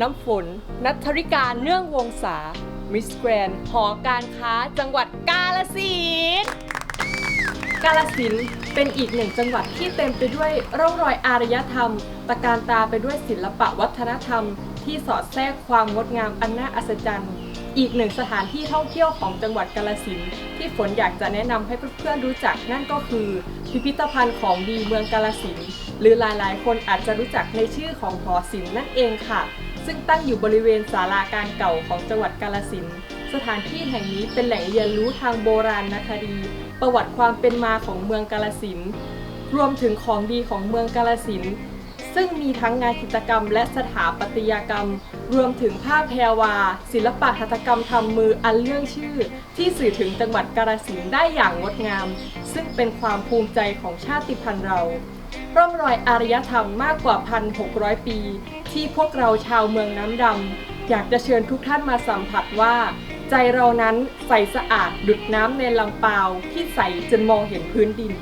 น้ำฝน นัทธริกาเนื่องวงศา มิสแกรนหอการค้าจังหวัดกาลสินธุ์กาลสินธุ์เป็นอีกหนึ่งจังหวัดที่เต็มไปด้วยร่องรอยอารยธรรม ตะการตาไปด้วยศิลปะวัฒนธรรม ที่สอดแทรกความงดงามอันน่าอัศจรรย์ อีกหนึ่งสถานที่ท่องเที่ยวของจังหวัดกาลสินธุ์ที่ฝนอยากจะแนะนำให้เพื่อนๆรู้จักนั่นก็คือ พิพิธภัณฑ์ของดีเมืองกาลสินธุ์ หรือหลายๆ คนอาจจะรู้จักในชื่อของหอศิลป์นั่นเองค่ะ ซึ่งตั้งอยู่บริเวณศาลาการเก่าของจังหวัดกาลสินสถานที่แห่งนี้เป็นแหล่งเรียนรู้ทางโบราณคดี ประวัติความเป็นมาของเมืองกาลสินรวมถึงของดีของเมืองกาลสินซึ่งมีทั้งงานกิจกรรมและสถาปัตยกรรม รวมถึงผ้าแพรวา ศิลปะหัตถกรรมทำมืออันเรื่องชื่อ ที่สื่อถึงจังหวัดกาฬสินธุ์ได้อย่างงดงาม ซึ่งเป็นความภูมิใจของชาติพันธุ์เรา ร่องรอยอารยธรรมมากกว่า 1,600 ปี ที่พวกเราชาวเมืองน้ำดำอยากจะเชิญทุกท่านมาสัมผัสว่า ใจเรานั้นใสสะอาดดุดน้ำในลำปาที่ใสจนมองเห็นพื้นดิน